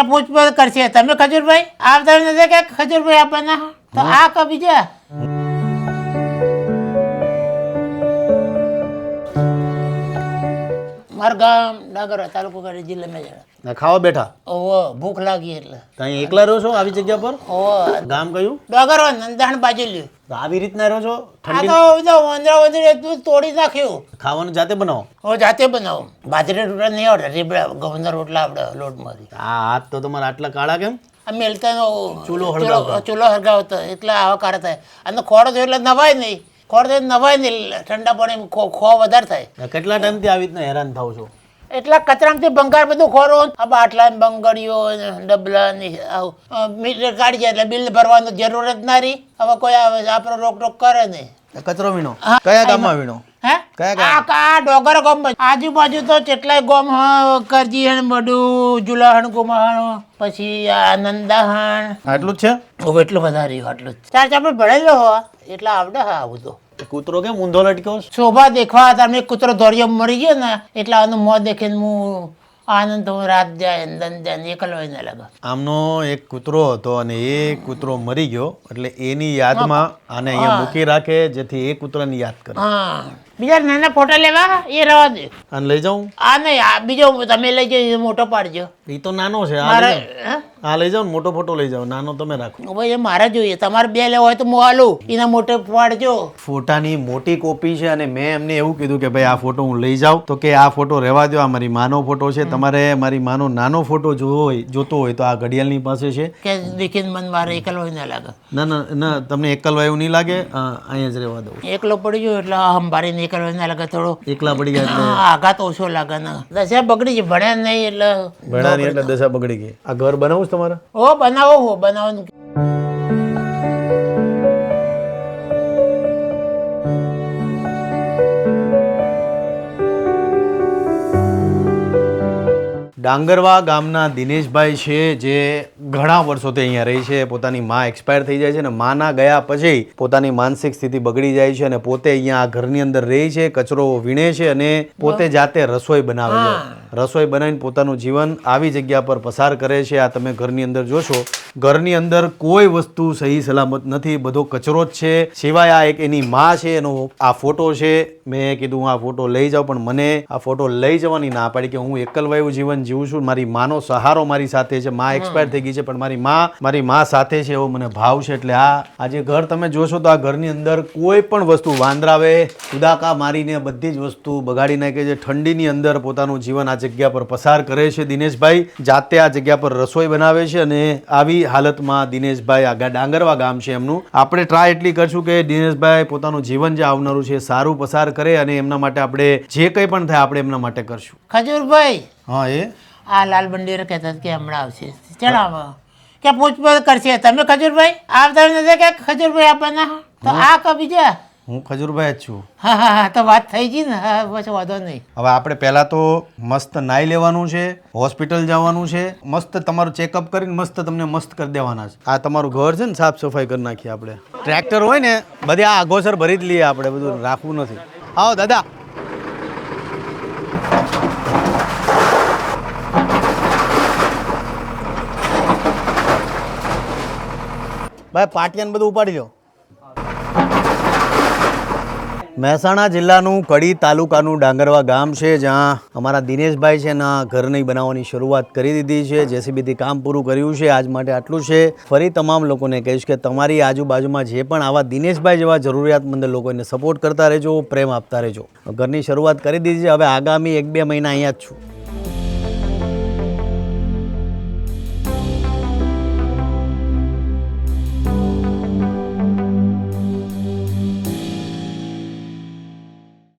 કે પૂછપરછ કરશે. તમે ખજૂરભાઈ આવતા નથી કે ખજૂરભાઈ આપવાના? તો આ ક બીજા મારું ગામ ડાંગર તાલુકો કરી જિલ્લે જરા ને ખાવા બેઠા? ઓવો ભૂખ લાગી એટલે. તો અહીં એકલા રહો છો આવી જગ્યા પર? ઓવો ગામ કયું? ડગર નંદાણ બાજુ લ્યું તો આવી રીતના રહો છો? આ ઠંડી તો બધા વાંદરા વાંદરી એટલું તોડી નાખ્યું. ખાવાનું જાતે બનાવો? હો જાતે બનાવો. બાજરી રોટલા નહીં આવડે રીબડા ઘઉંના રોટલા આવડે લોટ મારી આ હાથ તો તમારા આટલા કાળા કેમ? આ મેલતાનો ચૂલો હળગાવતો. ચૂલો હળગાવતો એટલે આવા કાર થાય. અને ખોડો થયો એટલે નવાય નહીં. થયો નવાય નહીં ઠંડા પાણી ખો ખો વધારે થાય. કેટલા ટાઈમથી આવી રીતના હેરાન થાવ છો? એટલા કચરામાંથી બંગાર બધું ખોરો. આ બાટલા બંગડીઓ ડબલા ને મીટર કાઢી જાય એટલે બિલ ભરવાનું જરૂર જ ના રહી. હવે કોઈ આવે આપણો રોક ટોક કરે નહીં. કચરો વીણો? કયા ગામમાં વીણો? આજુબાજુ તો કેટલાય ગોમ હ કરજી બડું જુલાહણ ગુમાહણ પછી આનંદાહણ આટલું જ છે? એટલું વધારે આટલું જ. ચાર ચાપડ ભણેલો હોવા એટલે આવડે હા આવું તો. કૂતરો કેમ ઊંધો લટક્યો છે? શોભા દેખવા તમે કૂતરો દોર્યો મરી ગયો ને એટલે આનું મોં દેખીને હું આનંદ હું રાત જાય ને દન જાય ને એકલો એને ને આમનો એક કૂતરો હતો અને એ કૂતરો મરી ગયો એટલે એની યાદમાં આને અહીંયા મૂકી રાખે જેથી એ કૂતરાની યાદ કરે. હા. બીજા નાના ફોટા લેવા એ રવા દે. અને લઈ જાઉં? આ નહીં આ બીજો તમે લઈ જજો એ મોટો પાડજો એ તો નાનો છે આ મારે લઈ જાઓ. આ લઈ જાઓ મોટો ફોટો લઈ જાઓ નાનો તમે રાખો. ભાઈ એ મારે જોઈએ તમારે બે લેવા હોય તો હું આલું એના મોટે પાડજો ફોટાની મોટી કોપી છે અને મેં એમને એવું કીધું કે ભાઈ આ ફોટો હું લઈ જાઉં. તો કે આ ફોટો રહેવા દો આ મારી માનો ફોટો છે. તમારે મારી માનો નાનો ફોટો જોવો હોય જોતો હોય તો આ ઘડિયાળની પાસે છે. કે દેખીને મન મારે એકલો હોય ના લાગે. ના ના ના તમને એકલવાય એવું નહીં લાગે? અહીંયા જ રહેવા દઉં એકલો પડી ગયો એટલે હંભારીને હોય લાગે થોડો. એકલા પડી જાય હા, આઘાત ઓછો લાગે ને. દશા બગડી છે ભણ્યા નહીં એટલે. ભણ્યા નહીં એટલે દશા બગડી ગઈ. આ ઘર બનાવું છે તમારે? ઓ બનાવો હો બનાવો ડાંગરવા ગામના દિનેશભાઈ છે જે ઘણા વર્ષોથી અહીંયા રહી છે. પોતાની માં એક્સપાયર થઈ જાય છે અને માના ગયા પછી પોતાની માનસિક સ્થિતિ બગડી જાય છે અને પોતે અહીંયા આ ઘરની અંદર રહે છે કચરો વીણે છે અને પોતે જાતે રસોઈ બનાવે છે. રસોઈ બનાવીને પોતાનું જીવન આવી જગ્યા પર પસાર કરે છે. આ તમે ઘરની અંદર જોશો ઘરની અંદર કોઈ વસ્તુ સહી સલામત નથી. બધો કચરો જ છે. સિવાય આ એક એની માં છે એનો આ ફોટો છે. મેં કીધું આ ફોટો લઈ જાઉં. પણ મને આ ફોટો લઈ જવાની ના પાડી કે હું એકલવાયું જીવન જીવું છું. મારી માનો સહારો મારી સાથે છે. માં એક્સપાયર થઈ ગઈ છે પણ મારી માં મારી માં સાથે છે એવો મને ભાવ છે. એટલે આ આ જે ઘર તમે જોશો તો આ ઘરની અંદર કોઈ પણ વસ્તુ વાંદરાવે ઉદાકા મારીને બધી જ વસ્તુ બગાડી નાખે છે. ઠંડીની અંદર પોતાનું જીવન આ જગ્યા પર પસાર કરે છે દિનેશભાઈ. જાતે આ જગ્યા પર રસોઈ બનાવે છે અને આવી હાલતમાં દિનેશભાઈ આગા ડાંગરવા ગામ છે એમનું. આપણે ટ્રાય એટલી કરશું કે દિનેશભાઈ પોતાનું જીવન જે આવનારું છે સારું પસાર કરે અને એમના માટે આપણે જે કંઈ પણ થાય આપણે એમના માટે કરશું. ખજૂરભાઈ હા એ? આ લાલ બંડીરે કહેતા કે હમણાં આવશે. જણાવો કે પૂછપરછ કરશે? તમે ખજૂરભાઈ? આવતા નથી કે ખજૂરભાઈ આપવાના? તો આ ક બીજા હું ખજૂરભાઈ જ છું. હા હા હા તો વાત થઈ ગઈ ને. હા પછી વાંધો નહીં. હવે આપણે પહેલાં તો મસ્ત નાઈ લેવાનું છે હોસ્પિટલ જવાનું છે. મસ્ત તમારું ચેકઅપ કરીને મસ્ત તમને મસ્ત કરી દેવાના છે. આ તમારું ઘર છે ને સાફ સફાઈ કરી નાખીએ આપણે. ટ્રેક્ટર હોય ને બધી આ આગોસર ભરી જ લઈએ આપણે બધું રાખવું નથી. આવો દાદા. ભાઈ પાટિયાને બધું ઉપાડી લો. મહેસાણા જિલ્લાનું કડી તાલુકાનું ડાંગરવા ગામ છે, જ્યાં અમારા દિનેશભાઈ છે એના ઘરની બનાવવાની શરૂઆત કરી દીધી છે, જેસીબીથી કામ પૂરું કર્યું છે, આજ માટે આટલું છે. ફરી તમામ લોકોને કહીશ કે તમારી આજુબાજુમાં જે પણ આવા દિનેશભાઈ જેવા જરૂરિયાતમંદ લોકોને સપોર્ટ કરતા રહેજો, પ્રેમ આપતા રહેજો. ઘરની શરૂઆત કરી દીધી છે, હવે આગામી એક બે મહિના અહીંયા જ છું.